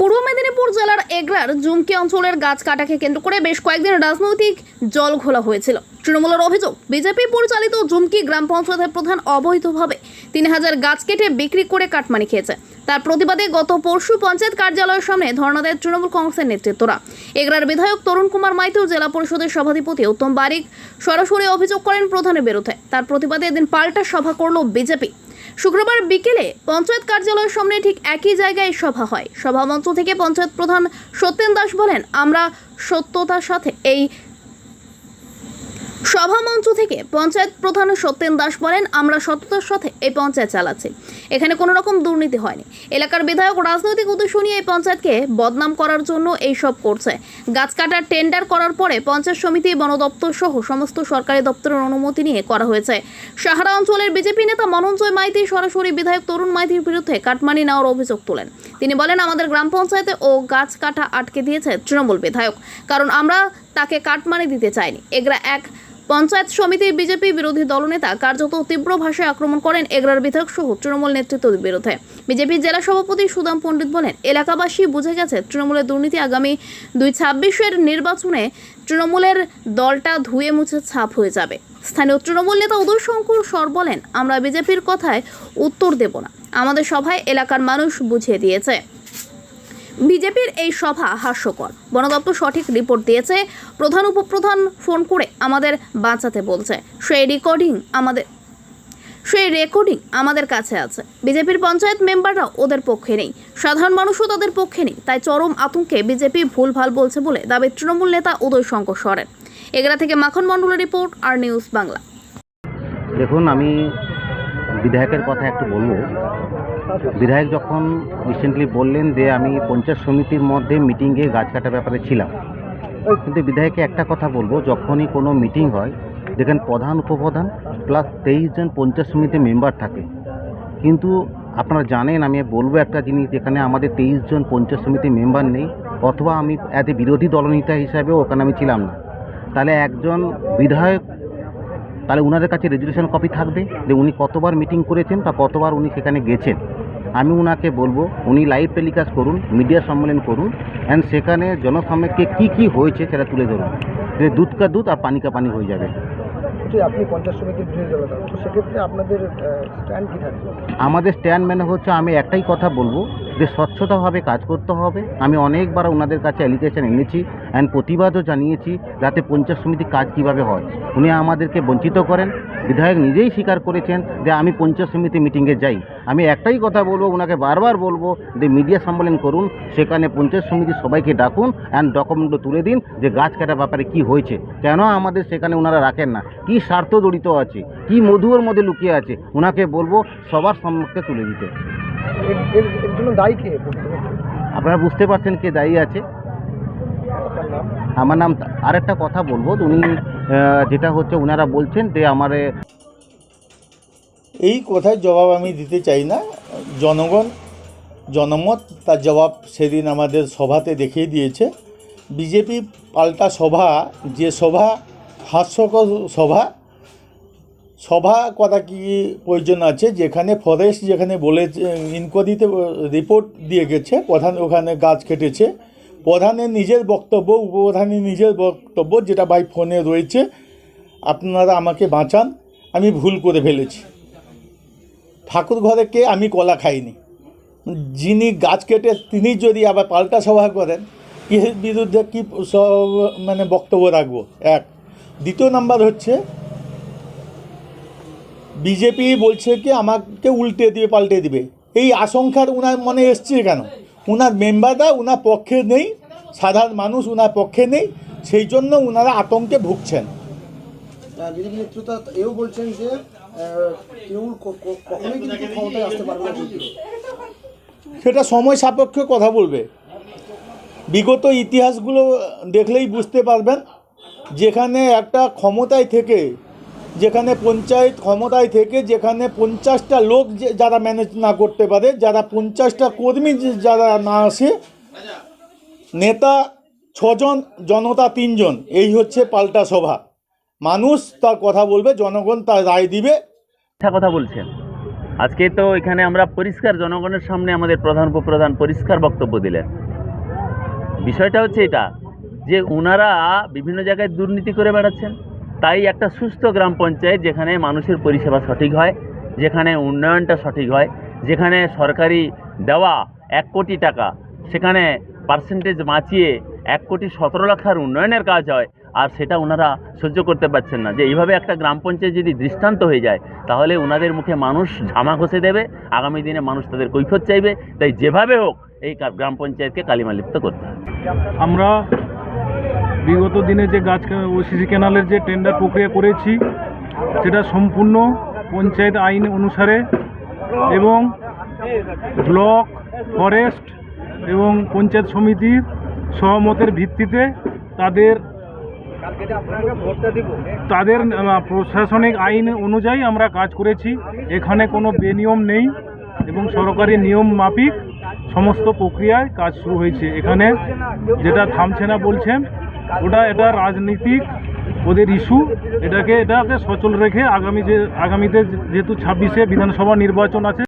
পূর্ব মেদিনীপুর জেলার এগরার জুমকি অঞ্চলের গাছ কাটাকে কেন্দ্র করে বেশ কয়েকদিন রাজনৈতিক জল ঘোলা হয়েছিল। তৃণমূলের অভিযোগ, বিজেপি পরিচালিত জুমকি গ্রাম পঞ্চায়েতের প্রধান অবৈধভাবে তিন হাজার গাছ কেটে বিক্রি করে কাটমানি খেয়েছে। তার প্রতিবাদে গত পরশু পঞ্চায়েত কার্যালয়ের সামনে ধর্ণা দেয় তৃণমূল কংগ্রেসের নেতৃত্বরা। এগরার বিধায়ক তরুণ কুমার মাইতিও জেলা পরিষদের সভাধিপতি উত্তম বারিক সরাসরি অভিযোগ করেন প্রধানের বিরুদ্ধে। তার প্রতিবাদে এদিন পাল্টা সভা করল বিজেপি। শুক্রবার বিকেলে পঞ্চায়েত কার্যালয়ের সামনে ঠিক একই জায়গায় সভা হয়। সভামঞ্চ থেকে পঞ্চায়েত প্রধান সত্যেন দাস বলেন, আমরা সত্যতার সাথে এই সভামঞ্চ থেকে পঞ্চায়েত প্রধান সত্যেন দাস বলেন, আমরা সততার সাথে এই পঞ্চায়েত চালাচ্ছি। এখানে কোনো রকম দুর্নীতি হয়নি। এলাকার বিধায়ক রাজনৈতিক উদ্দেশ্য নিয়ে এই পঞ্চায়েতকে বদনাম করার জন্য এই সব করছে। গাছ কাটার টেন্ডার করার পরে পঞ্চায়েত সমিতি, বন দপ্তর সহ সমস্ত সরকারি দপ্তরের অনুমতি নিয়ে করা হয়েছে। সাহারা অঞ্চলের বিজেপি নেতা মনোঞ্জয় মাইতি সরাসরি বিধায়ক তরুণ মাইতির বিরুদ্ধে কাটমানি নেওয়ার অভিযোগ তোলেন। তিনি বলেন, আমাদের গ্রাম পঞ্চায়েতে ও গাছ কাটা আটকে দিয়েছে তৃণমূল বিধায়ক। কারণ আমরা তাকে কাটমানি দিতে চায়নি। এগরা এক পঞ্চায়েত সমিতির বিজেপি বিরোধী দলনেতা কার্যত তীব্র ভাষায় আক্রমণ করেন এগরার বিধায়ক সহ তৃণমূল নেতৃত্বের বিরুদ্ধে। বিজেপি জেলা সভাপতি সুদাম পণ্ডিত বলেন, এলাকাবাসী বুঝে গেছে তৃণমূলের দুর্নীতি আগামী দুই ছাব্বিশের নির্বাচনে তৃণমূলের দলটা ধুয়ে মুছে ছাপ হয়ে যাবে। স্থানীয় তৃণমূল নেতা উদয় শঙ্কর সর বলেন, আমরা বিজেপির কথায় উত্তর দেব না। আমাদের সভায় এলাকার মানুষ বুঝিয়ে দিয়েছে। বিজেপির এই সভা হাস্যকর। বন দপ্তর সঠিক রিপোর্ট দিয়েছে, প্রধান উপপ্রধান ফোন করে আমাদের বাঁচাতে বলছে। সেই রেকর্ডিং আমাদের সেই রেকর্ডিং আমাদের কাছে আছে। বিজেপির পঞ্চায়েত মেম্বাররা ওদের পক্ষে নেই। সাধারণ মানুষও তাদের পক্ষে নেই। তাই চরম আতঙ্কে বিজেপি ভুলভাল বলছে বলে দাবি তৃণমূল নেতা উদয় শঙ্কর সরেন। এগরা থেকে মাখন মণ্ডলের রিপোর্ট, আর নিউজ বাংলা। দেখুন, আমি বিধায়কের কথা একটু বলব। বিধায়ক যখন রিসেন্টলি বললেন যে আমি পঞ্চায়েত সমিতির মধ্যে মিটিংয়ে গাছ কাটার ব্যাপারে ছিলাম, কিন্তু বিধায়ককে একটা কথা বলব, যখনই কোনো মিটিং হয় যেখানে প্রধান, উপপ্রধান প্লাস তেইশ জন পঞ্চায়েত সমিতির মেম্বার থাকে। কিন্তু আপনারা জানেন, আমি বলব একটা জিনিস, যেখানে আমাদের তেইশ জন পঞ্চায়েত সমিতির মেম্বার নেই, অথবা আমি অ্যাজ এ বিরোধী দলনেতা হিসাবেও ওখানে আমি ছিলাম না। তাহলে একজন বিধায়ক তাহলে ওনাদের কাছে রেজুলেশন কপি থাকবে যে উনি কতবার মিটিং করেছেন বা কতবার উনি সেখানে গেছেন। আমি ওনাকে বলব উনি লাইভ টেলিকাস্ট করুন মিডিয়া সম্মেলন করুন অ্যান্ড সেখানে জনসাময়িককে কী কী হয়েছে সেটা তুলে ধরুন। যে দুধ কা দুধ আর পানি কা পানি হয়ে যাবে। আপনি পঞ্চায়েত সমিতির বিরোধী সেক্ষেত্রে আপনাদের স্ট্যান্ড কী থাকবে? আমাদের স্ট্যান্ড মানে হচ্ছে আমি একটাই কথা বলব যে স্বচ্ছতাভাবে কাজ করতে হবে। আমি অনেকবার ওনাদের কাছে অ্যালিগেশন এনেছি অ্যান্ড প্রতিবাদও জানিয়েছি যাতে পঞ্চায়েত সমিতি কাজ কীভাবে হয়। উনি আমাদেরকে বঞ্চিত করেন। বিধায়ক নিজেই স্বীকার করেছেন যে আমি পঞ্চায়েত সমিতি মিটিংয়ে যাই। আমি একটাই কথা বলব, ওনাকে বারবার বলব যে মিডিয়া সম্মেলন করুন, সেখানে পঞ্চায়েত সমিতির সবাইকে ডাকুন অ্যান্ড ডকুমেন্টও তুলে দিন যে গাছ কাটার ব্যাপারে কি হয়েছে। কেন আমাদের সেখানে ওনারা রাখেন না? কি স্বার্থ জড়িত আছে? কি মধুর মধ্যে লুকিয়ে আছে? ওনাকে বলব সবার সম্মুখে তুলে দিতে। এর এর- এর জন্য দায়ী কে? আপনারা বুঝতে পারছেন কে দায়ী আছে। আমার নাম আর একটা কথা বলব। উনি যেটা হচ্ছে ওনারা বলছেন যে আমার এই কথার জবাব আমি দিতে চাই না। জনগণ জনমত তার জবাব সেদিন আমাদের সভাতে দেখিয়ে দিয়েছে। বিজেপি পাল্টা সভা যে সভা হাস্যকর সভা সভা করা কি প্রয়োজন আছে? যেখানে ফরেস্ট, যেখানে বলেছে, ইনকোয়ারিতে রিপোর্ট দিয়ে গেছে, প্রধান ওখানে গাছ কেটেছে। প্রধানের নিজের বক্তব্য, উপপ্রধানের নিজের বক্তব্য যেটা বাই ফোনে রয়েছে, আপনারা আমাকে বাঁচান, আমি ভুল করে ফেলেছি। ঠাকুর ঘরে কে আমি কলা খাইনি। যিনি গাছ কেটে, তিনি যদি আবার পাল্টা সভা করেন এর বিরুদ্ধে কী স- মানে বক্তব্য রাখব? এক। দ্বিতীয় নাম্বার হচ্ছে বিজেপি বলছে কি আমাকে উল্টে দিবে পাল্টে দিবে। এই আশঙ্কার উনার মনে এসছে কেন? উনার মেম্বাররা উনার পক্ষে নেই সাধারণ মানুষ উনার পক্ষে নেই সেই জন্য উনারা আতঙ্কে ভুগছেন। বিজেপি নেতৃত্ব এও বলছেন যে তৃণমূল ক- ক- কখনোই কিন্তু ক্ষমতায় আসতে পারবে না সেটা সময় সাপেক্ষ কথা বলবে। বিগত ইতিহাসগুলো দেখলেই বুঝতে পারবেন যেখানে একটা ক্ষমতায় থেকে যেখানে পঞ্চায়েত ক্ষমতায় থেকে যেখানে পঞ্চাশটা লোক যারা ম্যানেজ না করতে পারে, যারা পঞ্চাশটা কর্মী যারা না আসে, নেতা ছজন, জনতা তিনজন, এই হচ্ছে পাল্টা সভা। মানুষ তার কথা বলবে, জনগণ তার রায় দিবে। কথা বলছেন। আজকে তো এখানে আমরা পরিষ্কার জনগণের সামনে আমাদের প্রধান উপপ্রধান পরিষ্কার বক্তব্য দিলেন। বিষয়টা হচ্ছে এটা, যে ওনারা বিভিন্ন জায়গায় দুর্নীতি করে বেড়াচ্ছেন। তাই একটা সুস্থ গ্রাম পঞ্চায়েত যেখানে মানুষের পরিষেবা সঠিক হয়, যেখানে উন্নয়নটা সঠিক হয়, যেখানে সরকারি দেওয়া এক কোটি টাকা, সেখানে পার্সেন্টেজ বাঁচিয়ে এক কোটি সতেরো লাখের উন্নয়নের কাজ হয়, আর সেটা ওনারা সহ্য করতে পারছেন না। যে এইভাবে একটা গ্রাম পঞ্চায়েত যদি দৃষ্টান্ত হয়ে যায়, তাহলে ওনাদের মুখে মানুষ ঝামা ঘষে দেবে, আগামী দিনে মানুষ তাদের কৈফত চাইবে। তাই যেভাবে হোক এই গ্রাম পঞ্চায়েতকে কালিমালিপ্ত করতে হবে। আমরা বিগত দিনে যে গাছ ও সিসি ক্যানালের যে টেন্ডার প্রক্রিয়া করেছি, সেটা সম্পূর্ণ পঞ্চায়েত আইন অনুসারে এবং ব্লক, ফরেস্ট এবং পঞ্চায়েত সমিতির সহমতের ভিত্তিতে তাদের তাদের প্রশাসনিক আইন অনুযায়ী আমরা কাজ করেছি। এখানে কোনো বেনিয়ম নেই এবং সরকারি নিয়ম মাফিক সমস্ত প্রক্রিয়ায় কাজ শুরু হয়েছে। এখানে যেটা থামছে না বলছেন ওটা এটা রাজনীতিক, ওদের ইস্যু এটাকে এটাকে সচল রেখে আগামী যে, আগামীতে যেহেতু ছাব্বিশে বিধানসভা নির্বাচন আছে